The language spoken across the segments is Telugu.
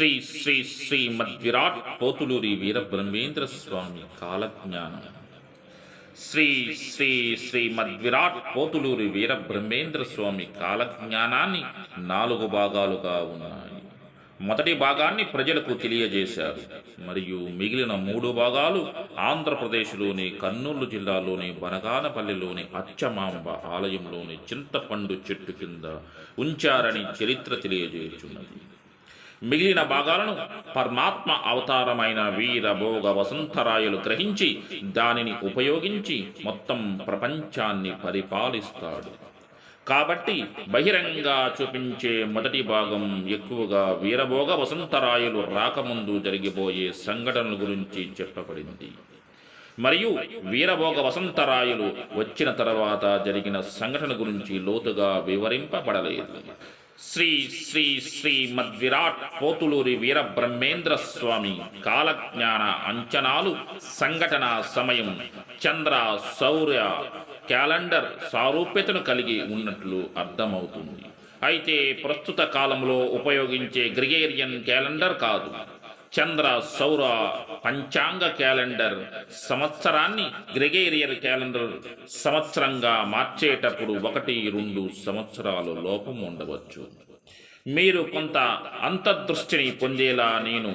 శ్రీ శ్రీ శ్రీ మద్విరాట్ పోతులూరి వీరబ్రహ్మేంద్ర స్వామి కాలజ్ఞానం. శ్రీ శ్రీ శ్రీ మద్విరాట్ పోతులూరి వీరబ్రహ్మేంద్ర స్వామి కాలజ్ఞానాన్ని నాలుగు భాగాలుగా ఉన్నాయి. మొదటి భాగాన్ని ప్రజలకు తెలియజేశారు. మరియు మిగిలిన మూడు భాగాలు ఆంధ్రప్రదేశ్లోని కర్నూలు జిల్లాలోని బనగానపల్లిలోని అచ్చమాంబ ఆలయంలోని చింతపండు చెట్టు కింద ఉంచారని చరిత్ర తెలియజేస్తున్నది మిగిలిన భాగాలను పరమాత్మ అవతారమైన వీరభోగ వసంతరాయలు గ్రహించి దానిని ఉపయోగించి మొత్తం ప్రపంచాన్ని పరిపాలిస్తాడు. కాబట్టి బహిరంగంగా చూపించే మొదటి భాగం ఎక్కువగా వీరభోగ వసంతరాయలు రాకముందు జరిగిపోయే సంఘటనల గురించి చెప్పబడింది. మరియు వీరభోగ వసంతరాయలు వచ్చిన తర్వాత జరిగిన సంఘటన గురించి లోతుగా వివరింపబడలేదు. శ్రీ శ్రీ శ్రీ మద్విరాట్ పోతులూరి వీరబ్రహ్మేంద్ర స్వామి కాలజ్ఞాన అంచనాలు సంఘటన సమయం చంద్ర సౌర్య క్యాలెండర్ సారూప్యతను కలిగి ఉన్నట్లు అర్థమవుతుంది. అయితే ప్రస్తుత కాలంలో ఉపయోగించే గ్రిగేరియన్ క్యాలెండర్ కాదు. చంద్ర సౌర పంచాంగ క్యాలెండర్ సంవత్సరాన్ని గ్రెగేరియర్ క్యాలెండర్ సంవత్సరంగా మార్చేటప్పుడు ఒకటి రెండు సంవత్సరాలు లోపం ఉండవచ్చు. మీరు కొంత అంతర్దృష్టిని పొందేలా నేను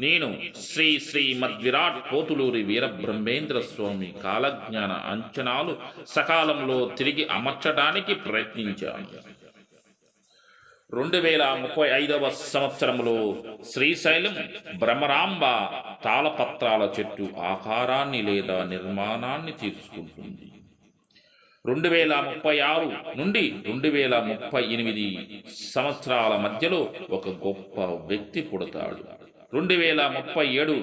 నేను శ్రీ శ్రీ మద్విరాట్ పోతులూరి వీరబ్రహ్మేంద్ర స్వామి కాలజ్ఞాన అంచనాలు సకాలంలో తిరిగి అమర్చడానికి ప్రయత్నించాను. రెండు వేల ముప్పై ఐదవ సంవత్సరంలో శ్రీశైలం బ్రహ్మరాంబ తాళపత్రాల చెట్టు ఆకారాన్ని లేదా నిర్మాణాన్ని తీసుకుంటుంది రెండు వేల ముప్పై ఆరు నుండి రెండు వేల ముప్పై ఎనిమిది సంవత్సరాల మధ్యలో ఒక గొప్ప వ్యక్తి పుడతాడు. రెండు వేల ముప్పై ఏడు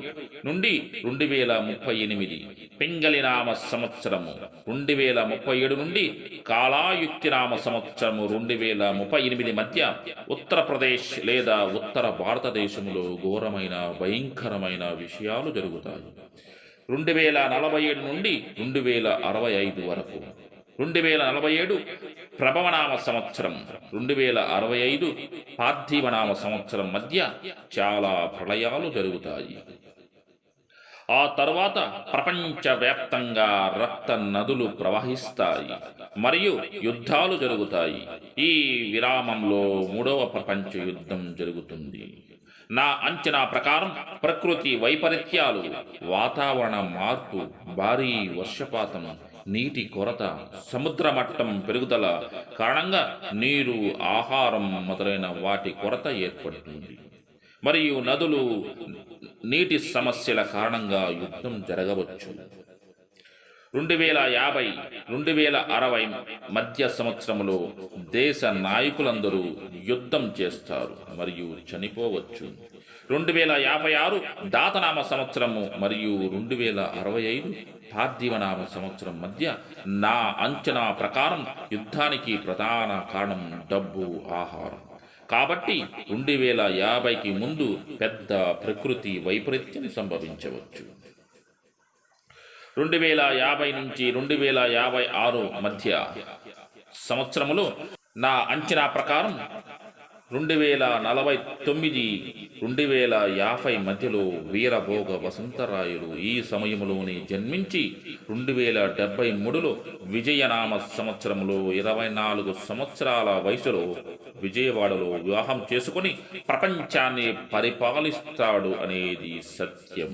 నుండి రెండు వేల ముప్పై ఎనిమిది పింగళినామ సంవత్సరము. రెండు వేల ముప్పై ఏడు నుండి కాళాయుక్తినామ సంవత్సరము రెండు వేల ముప్పై ఎనిమిది మధ్య ఉత్తరప్రదేశ్ లేదా ఉత్తర భారతదేశంలో ఘోరమైన భయంకరమైన విషయాలు జరుగుతాయి. రెండు వేల నలభై ఏడు నుండి రెండు వేల అరవై ఐదు వరకు రెండు వేల నలభై ఏడు ప్రభవనామ సంవత్సరం. రెండు వేల అరవై ఐదు పార్థివనామ సంవత్సరం మధ్య చాలా ప్రళయాలు జరుగుతాయి. ఆ తరువాత ప్రపంచవ్యాప్తంగా రక్త నదులు ప్రవహిస్తాయి. మరియు యుద్ధాలు జరుగుతాయి. ఈ విరామంలో మూడవ ప్రపంచ యుద్ధం జరుగుతుంది. నా అంచనా ప్రకారం ప్రకృతి వైపరీత్యాలు వాతావరణ మార్పు భారీ వర్షపాతం నీటి కొరత సముద్ర మట్టం పెరుగుదల కారణంగా నీరు ఆహారం మొదలైన వాటి కొరత ఏర్పడుతుంది. మరియు నదులు నీటి సమస్యల కారణంగా యుద్ధం జరగవచ్చు. రెండు వేల యాభై రెండు వేల అరవై మధ్య సంవత్సరంలో దేశ నాయకులందరూ యుద్ధం చేస్తారు మరియు చనిపోవచ్చు. రెండు వేల యాభై ఆరు దాతనామ సంవత్సరము మరియు రెండు వేల అరవై ఐదు పార్థివనామ సంవత్సరం మధ్య నా అంచనా ప్రకారం యుద్ధానికి ప్రధాన కారణం డబ్బు ఆహారం. కాబట్టి రెండు వేల యాభైకి ముందు పెద్ద ప్రకృతి వైపరీత్యం సంభవించవచ్చు. రెండు వేల యాభై నుంచి రెండు వేల యాభై ఆరు మధ్య సంవత్సరములో నా అంచనా ప్రకారం రెండు వేల నలభై తొమ్మిది రెండు వేల యాభై మధ్యలో వీరభోగ వసంతరాయులు ఈ సమయంలోనే జన్మించి రెండు వేల డెబ్బై మూడులో విజయనామ సంవత్సరంలో ఇరవై నాలుగు సంవత్సరాల వయసులో విజయవాడలో వివాహం చేసుకుని ప్రపంచాన్ని పరిపాలిస్తాడు అనేది సత్యం.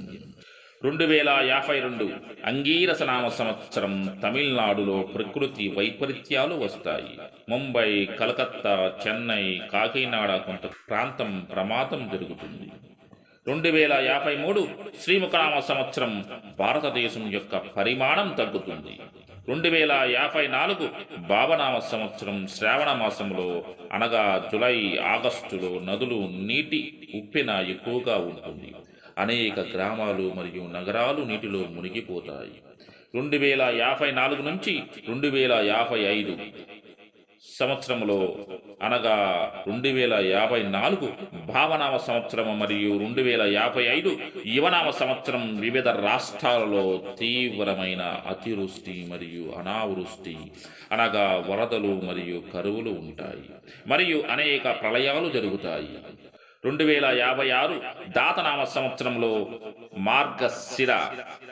రెండు వేల యాభై రెండు అంగీరసనామ సంవత్సరం తమిళనాడులో ప్రకృతి వైపరీత్యాలు వస్తాయి. ముంబై కలకత్తా చెన్నై కాకినాడ కొంత ప్రాంతం ప్రమాదం జరుగుతుంది. రెండు వేల యాభై మూడు శ్రీముఖనామ సంవత్సరం భారతదేశం యొక్క పరిమాణం తగ్గుతుంది. రెండు వేల యాభై నాలుగు భావనామ సంవత్సరం శ్రావణ మాసంలో అనగా జులై ఆగస్టులో నదులు నీటి ఉప్పెన ఎక్కువగా ఉంటుంది. అనేక గ్రామాలు మరియు నగరాలు నీటిలో మునిగిపోతాయి. రెండు వేల యాభై నాలుగు నుంచి రెండు వేల యాభై ఐదు సంవత్సరంలో అనగా రెండు వేల యాభై నాలుగు భావనామ సంవత్సరం మరియు రెండు వేల యాభై ఐదు యువనామ సంవత్సరం వివిధ రాష్ట్రాలలో తీవ్రమైన అతివృష్టి మరియు అనావృష్టి అనగా వరదలు మరియు కరువులు ఉంటాయి. మరియు అనేక ప్రళయాలు జరుగుతాయి. రెండు వేల యాభై ఆరు దాతనామ సంవత్సరంలో మార్గశిర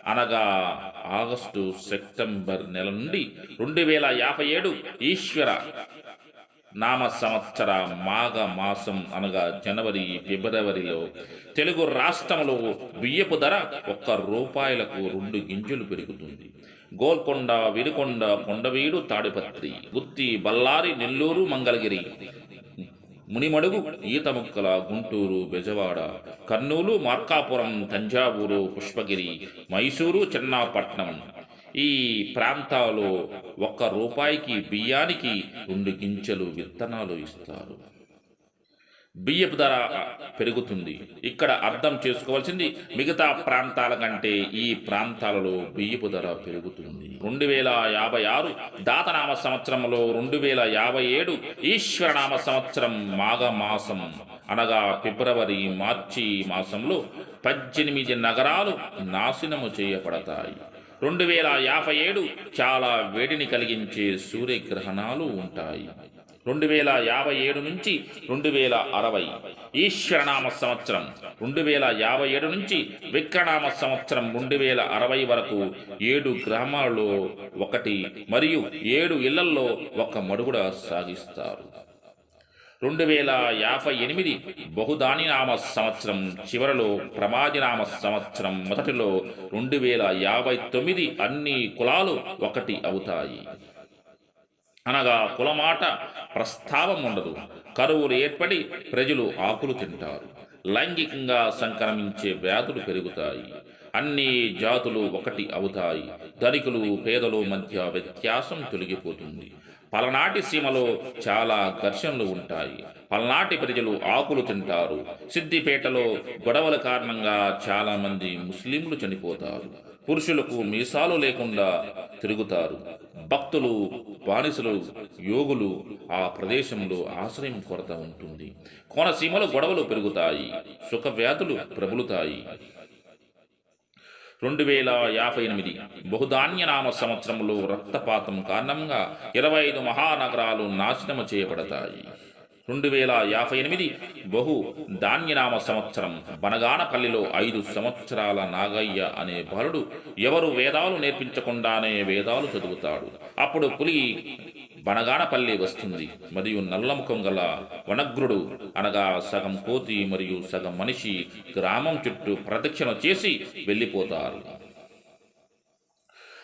అనగా ఆగస్టు సెప్టెంబర్ నెల నుండి రెండు వేల యాభై ఏడు ఈశ్వర నామ సంవత్సర మాఘ మాసం అనగా జనవరి ఫిబ్రవరిలో తెలుగు రాష్ట్రంలో బియ్యపు ధర ఒక్క రూపాయలకు రెండు గింజలు పెరుగుతుంది. గోల్కొండ వినుకొండ కొండవీడు తాడిపత్రి గుత్తి బల్లారి నెల్లూరు మంగళగిరి మునిమడుగు ఈతముక్కల గుంటూరు బెజవాడ కర్నూలు మార్కాపురం తంజావూరు పుష్పగిరి మైసూరు చెన్నాపట్నం. ఈ ప్రాంతాల్లో ఒక్క రూపాయికి బియ్యానికి రెండు గింజలు విత్తనాలు ఇస్తారు. బియ్యపు ధర పెరుగుతుంది. ఇక్కడ అర్థం చేసుకోవాల్సింది మిగతా ప్రాంతాల కంటే ఈ ప్రాంతాలలో బియ్యపు ధర పెరుగుతుంది. రెండు వేల యాభై ఆరు దాతనామ సంవత్సరంలో రెండు వేల యాభై ఏడు ఈశ్వరనామ సంవత్సరం మాఘ మాసం అనగా ఫిబ్రవరి మార్చి మాసంలో పద్దెనిమిది నగరాలు నాశనము చేయబడతాయి. రెండు వేల యాభై ఏడు చాలా వేడిని కలిగించే సూర్యగ్రహణాలు ఉంటాయి. రెండు వేల యాభై ఏడు నుంచి రెండు వేల అరవై ఈశ్వరనామ సంవత్సరం. రెండు వేల యాభై ఏడు నుంచి విక్రనామ సంవత్సరం రెండు వేల అరవై వరకు ఏడు గ్రామాల్లో ఒకటి మరియు ఏడు ఇళ్ళల్లో ఒక మడుగుడ సాగిస్తారు. రెండు వేల యాభై ఎనిమిది బహుదానినామ సంవత్సరం చివరలో ప్రమాదినామ సంవత్సరం మొదటిలో రెండు వేల యాభై తొమ్మిది అన్ని కులాలు ఒకటి అవుతాయి. అనగా కులమాట ప్రస్తావం ఉండదు. కరువులు ఏర్పడి ప్రజలు ఆకులు తింటారు. లైంగికంగా సంక్రమించే వ్యాధులు పెరుగుతాయి. అన్ని జాతులు ఒకటి అవుతాయి. ధనికులు పేదలు మధ్య వ్యత్యాసం తొలగిపోతుంది. పలనాటి సీమలో చాలా ఘర్షణలు ఉంటాయి. పలనాటి ప్రజలు ఆకులు తింటారు. సిద్దిపేటలో గొడవల కారణంగా చాలామంది ముస్లింలు చనిపోతారు. పురుషులకు మీసాలు లేకుండా తిరుగుతారు. భక్తులు బానిసలు యోగులు ఆ ప్రదేశంలో ఆశ్రయం కొరత ఉంటుంది. కోనసీమలో గొడవలు పెరుగుతాయి. సుఖవ్యాధులు ప్రబలుతాయి. రెండు వేల యాభై ఎనిమిది బహుధాన్యనామ సంవత్సరంలో రక్తపాతం కారణంగా ఇరవై ఐదు మహానగరాలు నాశనము చేయబడతాయి. రెండు వేల యాభై ఎనిమిది బహు ధాన్యనామ సంవత్సరం బనగానపల్లిలో ఐదు సంవత్సరాల నాగయ్య అనే బాలుడు ఎవరు వేదాలు నేర్పించకుండానే వేదాలు చదువుతాడు. అప్పుడు పులి బనగాడపల్లి వస్తుంది. మరియు నల్లముఖం గల వనగ్రుడు అనగా సగం కోతి మరియు సగం మనిషి గ్రామం చుట్టూ ప్రదక్షిణ చేసి వెళ్ళిపోతారు.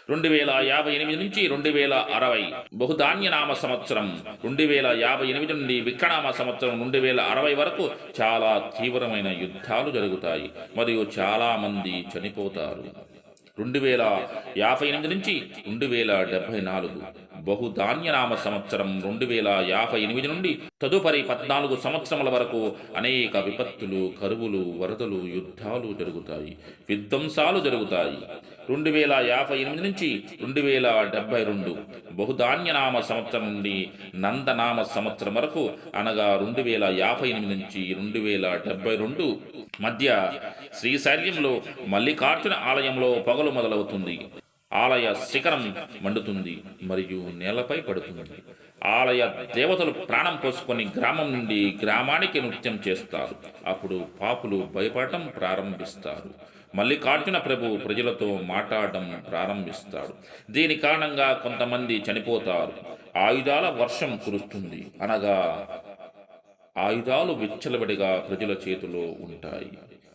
రెండు వేల యాభై ఎనిమిది నుంచి రెండు వేల అరవై బహుధాన్యనామ సంవత్సరం రెండు వేల యాభై ఎనిమిది నుండి విక్రనామ సంవత్సరం రెండు వేల అరవై వరకు చాలా తీవ్రమైన యుద్ధాలు జరుగుతాయి. మరియు చాలామంది చనిపోతారు. రెండు వేల యాభై ఎనిమిది నుంచి రెండు వేల డెబ్బై నాలుగు బహుధాన్యనామ సంవత్సరం రెండు వేల యాభై ఎనిమిది నుండి తదుపరి పద్నాలుగు సంవత్సరముల వరకు అనేక విపత్తులు కరువులు వరదలు యుద్ధాలు జరుగుతాయి విధ్వంసాలు జరుగుతాయి. రెండు వేల యాభై ఎనిమిది నుంచి రెండు వేల డెబ్బై రెండు బహుధాన్యనామ సంవత్సరం నుండి నందనామ సంవత్సరం వరకు అనగా రెండు వేల యాభై ఎనిమిది నుంచి రెండు వేల డెబ్బై రెండు మధ్య శ్రీశైల్యంలో మల్లికార్జున ఆలయంలో పొగలు మొదలవుతుంది. ఆలయ శిఖరం మండుతుంది మరియు నేలపై పడుతుంది. ఆలయ దేవతలు ప్రాణం పోసుకొని గ్రామం నుండి గ్రామానికి నృత్యం చేస్తారు. అప్పుడు పాపులు భయపడటం ప్రారంభిస్తారు. మల్లికార్జున ప్రభు ప్రజలతో మాట్లాడడం ప్రారంభిస్తాడు. దీని కారణంగా కొంతమంది చనిపోతారు. ఆయుధాల వర్షం కురుస్తుంది. అనగా ఆయుధాలు విచ్చలవిడిగా ప్రజల చేతిలో ఉంటాయి.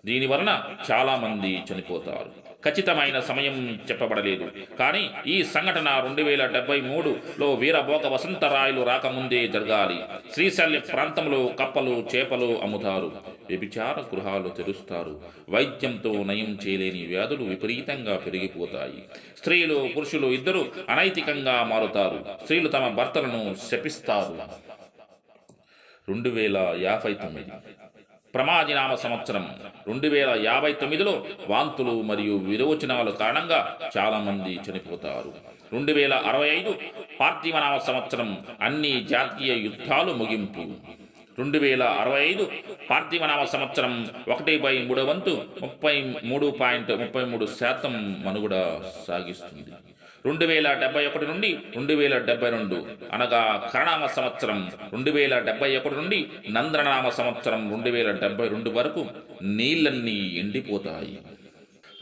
దీని వలన చాలా మంది చనిపోతారు. ఖచ్చితమైన సమయం చెప్పబడలేదు. కానీ ఈ సంఘటన రెండు వేల డెబ్బై మూడులో వీరభోగ వసంతరాయలు రాకముందే జరగాలి. శ్రీశల్య ప్రాంతంలో కప్పలు చేపలు అమ్ముతారు. వ్యభిచార గృహాలు తెరుస్తారు. వైద్యంతో నయం చేయలేని వ్యాధులు విపరీతంగా పెరిగిపోతాయి. స్త్రీలు పురుషులు ఇద్దరు అనైతికంగా మారుతారు. స్త్రీలు తమ భర్తలను శపిస్తారు. రెండు వేల యాభై తొమ్మిది. ప్రమాదినామ సంవత్సరం రెండు వేల యాభై తొమ్మిదిలో వాంతులు మరియు విరోచనాల కారణంగా చాలామంది చనిపోతారు. రెండు వేల అరవై ఐదు పార్థివనామ సంవత్సరం అన్ని జాతీయ యుద్ధాలు ముగింపు. రెండు వేల అరవై ఐదు పార్థివనామ సంవత్సరం ఒకటి బై మూడో వంతు ముప్పై మూడు పాయింట్ ముప్పై మూడు శాతం మనుగడ సాగిస్తుంది. రెండు వేల డెబ్బై ఒకటి నుండి రెండు వేల డెబ్బై రెండు. అనగా కరణామ సంవత్సరం రెండు వేల డెబ్బై ఒకటి నుండి నంద్రనామ సంవత్సరం రెండు వేల డెబ్బై రెండు వరకు నీళ్ళన్నీ ఎండిపోతాయి.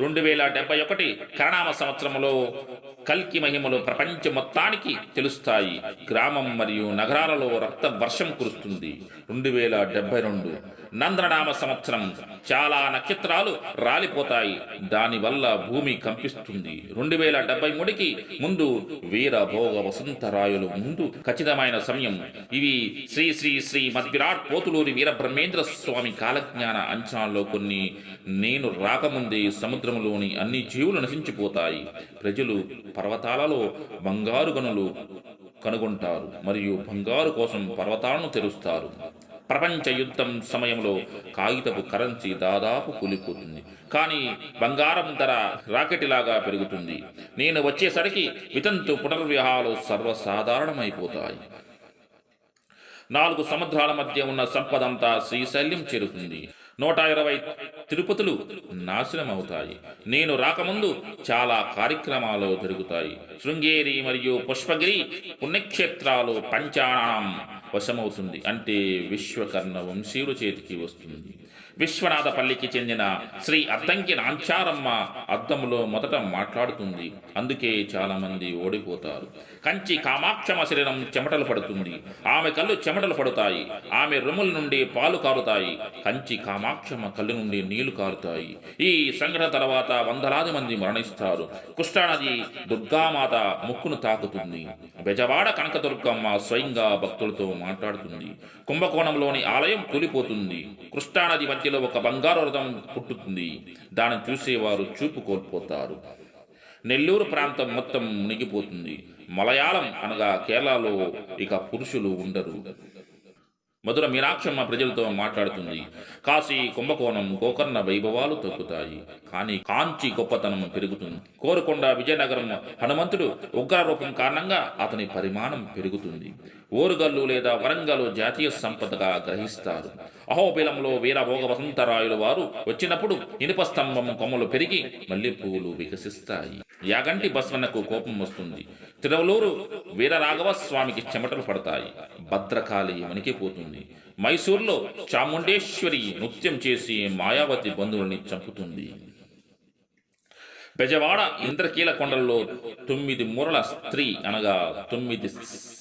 రెండు వేల డెబ్బై ఒకటి కరణామ సంవత్సరంలో కల్కి మహిమలు ప్రపంచం మొత్తానికి తెలుస్తాయి. గ్రామం మరియు నగరాలలో రక్త వర్షం కురుస్తుంది. రెండు వేల డెబ్బై రెండు నంద్రనామ సంవత్సరం. చాలా నక్షత్రాలు రాలిపోతాయి. దానివల్ల భూమి కంపిస్తుంది. రెండు వేల డెబ్బై మూడుకి ముందు వీర భోగ వసంతరాయులు ముందు ఖచ్చితమైన సమయం. ఇవి శ్రీ శ్రీ శ్రీ మద్విరాట్ పోతులూరి వీర బ్రహ్మేంద్ర స్వామి కాలజ్ఞాన అంచనాల్లో కొన్ని. నేను రాకముందే సముద్రంలోని అన్ని జీవులు నశించిపోతాయి. ప్రజలు పర్వతాలలో బంగారు గనులు కనుగొంటారు. మరియు బంగారు కోసం పర్వతాలను తెరుస్తారు. ప్రపంచ యుద్ధం సమయంలో కాగితపు కరెన్సీ దాదాపు కూలిపోతుంది. కానీ బంగారం ధర రాకెటిలాగా పెరుగుతుంది. నేను వచ్చేసరికి వితంతు పునర్వ్యూహాలు సర్వసాధారణమైపోతాయి. నాలుగు సముద్రాల మధ్య ఉన్న సంపదంతా శ్రీశైల్యం చేరుతుంది. నూట ఇరవై తిరుపతులు నాశనం అవుతాయి నేను రాకముందు చాలా కార్యక్రమాలు జరుగుతాయి. శృంగేరి మరియు పుష్పగిరి పుణ్యక్షేత్రాలు పంచాణం వశమవుతుంది. అంటే విశ్వకర్ణ వంశీయుల చేతికి వస్తుంది. విశ్వనాథపల్లికి చెందిన శ్రీ అద్దంకి నాంచారమ్మ అద్దంలో మొదట మాట్లాడుతుంది. అందుకే చాలామంది ఓడిపోతారు. కంచి కామాక్షమ శరీరం చెమటలు పడుతుంది. ఆమె కళ్ళు చెమటలు పడుతాయి. ఆమె రొమ్ముల నుండి పాలు కారుతాయి. కంచి కామాక్షమ కళ్ళు నుండి నీళ్ళు కారుతాయి. ఈ సంఘటన తర్వాత వందలాది మంది మరణిస్తారు. కృష్ణానది దుర్గామాత ముక్కును తాకుతుంది. బెజవాడ కనకదుర్గమ్మ స్వయంగా భక్తులతో మాట్లాడుతుంది. కుంభకోణంలోని ఆలయం కూలిపోతుంది. కృష్ణానది మధ్యలో ఒక బంగారు రథం పుట్టుతుంది. దాన్ని చూసేవారు చూపు కోల్పోతారు. నెల్లూరు ప్రాంతం మొత్తం మునిగిపోతుంది. మలయాళం అనగా కేరళలో ఇక పురుషులు ఉండరు. మధుర మీనాక్షమ్మ ప్రజలతో మాట్లాడుతుంది. కాశీ కుంభకోణం గోకర్ణ వైభవాలు తగ్గుతాయి కానీ కాంచి గొప్పతనం పెరుగుతుంది. కోరుకొండ విజయనగరం హనుమంతుడు ఉగ్ర రూపం కారణంగా అతని పరిమాణం పెరుగుతుంది. ఓరుగల్లు లేదా వరంగల్ జాతీయ సంపదగా గ్రహిస్తారు. అహోబిలంలో వీరభోగ వసంతరాయుల వారు వచ్చినప్పుడు ఇనుప స్తంభం కొమ్మలు పెరిగి మల్లెపూలు వికసిస్తాయి. యాగంటి బస్వన్నకు కోపం వస్తుంది. తిరువలూరు వీరరాఘవ స్వామికి చెమటలు పడతాయి. భద్రకాళి వణికిపోతుంది మైసూర్లో చాముండేశ్వరి నృత్యం చేసి మాయావతి బంధువుల్ని చంపుతుంది. బెజవాడ ఇంద్రకీల కొండల్లో తొమ్మిది మూరల స్త్రీ అనగా తొమ్మిది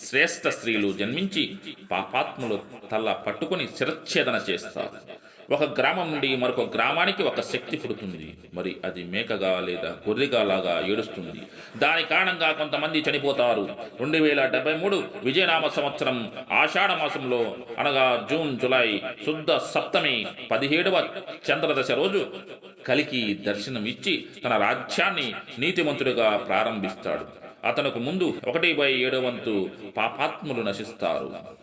శ్రేష్ఠ స్త్రీలు జన్మించి పాపాత్ములు తల పట్టుకొని శిరచ్ఛేదన చేస్తారు. ఒక గ్రామం నుండి మరొక గ్రామానికి ఒక శక్తి పుడుతుంది. మరి అది మేకగా లేదా గొర్రెగా లాగా ఏడుస్తుంది. దాని కారణంగా కొంతమంది చనిపోతారు. రెండు వేల డెబ్బై మూడు విజయనామ సంవత్సరం ఆషాఢ మాసంలో అనగా జూన్ జులై శుద్ధ సప్తమి పదిహేడవ చంద్రదశ రోజు కలికి దర్శనం ఇచ్చి తన రాజ్యాన్ని నీతిమంతుడిగా ప్రారంభిస్తాడు. అతనికి ముందు ఒకటి బై ఏడవంతు పాపాత్ములు నశిస్తారు.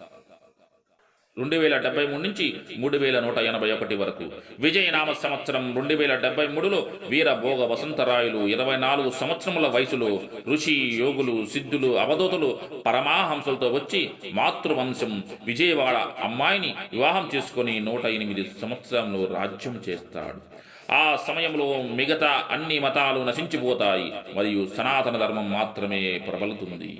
రెండు వేల డెబ్బై మూడు నుంచి మూడు వేల నూట ఎనభై ఒకటి వరకు. విజయనామ సంవత్సరం రెండు వేల డెబ్బై మూడులో వీర భోగ వసంతరాయులు ఇరవై నాలుగు సంవత్సరముల వయసులో ఋషి యోగులు సిద్ధులు అవధూతులు పరమాహంసలతో వచ్చి మాతృవంశం విజయవాడ అమ్మాయిని వివాహం చేసుకొని నూట ఎనిమిది సంవత్సరంలో రాజ్యం చేస్తాడు. ఆ సమయంలో మిగతా అన్ని మతాలు నశించిపోతాయి. మరియు సనాతన ధర్మం మాత్రమే ప్రబలుతుంది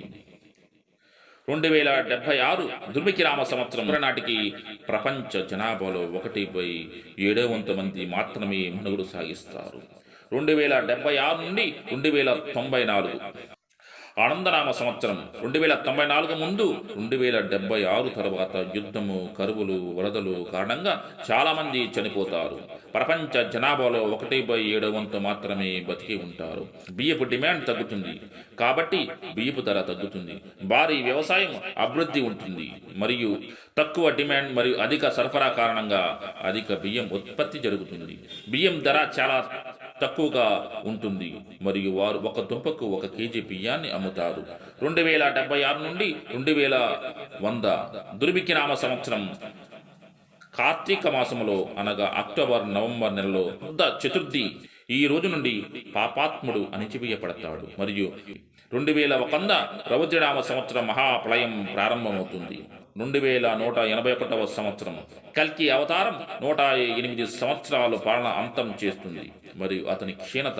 రెండు వేల డెబ్బై ఆరు దుర్మికి రామ సంవత్సరం నాటికి ప్రపంచ జనాభాలో ఒకటి బై ఏడో వంతు మంది మాత్రమే మనుగడు సాగిస్తారు. రెండు వేల డెబ్బై ఆరు నుండి రెండు వేల తొంభై నాలుగు ఆనందనామ సంవత్సరం. రెండు వేల తొంభై నాలుగు ముందు రెండు వేల డెబ్బై ఆరు తర్వాత యుద్ధము కరువులు వరదలు కారణంగా చాలా మంది చనిపోతారు. ప్రపంచ జనాభాలో ఒకటి బై ఏడు వంతు మాత్రమే బతికి ఉంటారు. బియ్యపు డిమాండ్ తగ్గుతుంది. కాబట్టి బియ్యపు ధర తగ్గుతుంది. భారీ వ్యవసాయం అభివృద్ధి ఉంటుంది. మరియు తక్కువ డిమాండ్ మరియు అధిక సరఫరా కారణంగా అధిక బియ్యం ఉత్పత్తి జరుగుతుంది. బియ్యం ధర చాలా తక్కువగా ఉంటుంది. మరియు వారు ఒక దుంపకు ఒక కేజీ బియ్యాన్ని అమ్ముతారు. రెండు వేల డెబ్బై ఆరు నుండి రెండు వేల వంద దుర్వికినామ సంవత్సరం కార్తీక మాసములో అనగా అక్టోబర్ నవంబర్ నెలలో చతుర్థి ఈ రోజు నుండి పాపాత్ముడు అణిచివేయబడతాడు. మరియు రెండు వేల వంద రౌద్రనామ సంవత్సరం మహాప్రళయం ప్రారంభమవుతుంది. రెండు వేల నూట ఎనభై ఒకటవ సంవత్సరం. కల్కి అవతారం నూట ఎనిమిది సంవత్సరాలు పాలన అంతం చేస్తుంది. మరియు అతని క్షీణత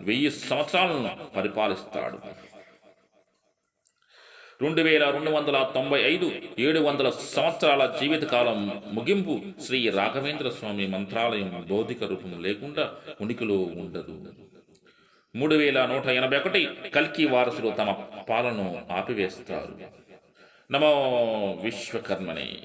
వెయ్యి సంవత్సరాలను పరిపాలిస్తాడు. రెండు వేల రెండు వందల తొంభై ఐదు ఏడు వందల సంవత్సరాల జీవితకాలం ముగింపు శ్రీ రాఘవేంద్ర స్వామి మంత్రాలయం భౌతిక రూపం లేకుండా ఉనికిలో ఉండదు. మూడు వేల నూట ఎనభై ఒకటి కల్కి వారసులు తమ పాలను ఆపివేస్తారు. నమో విశ్వకర్మని.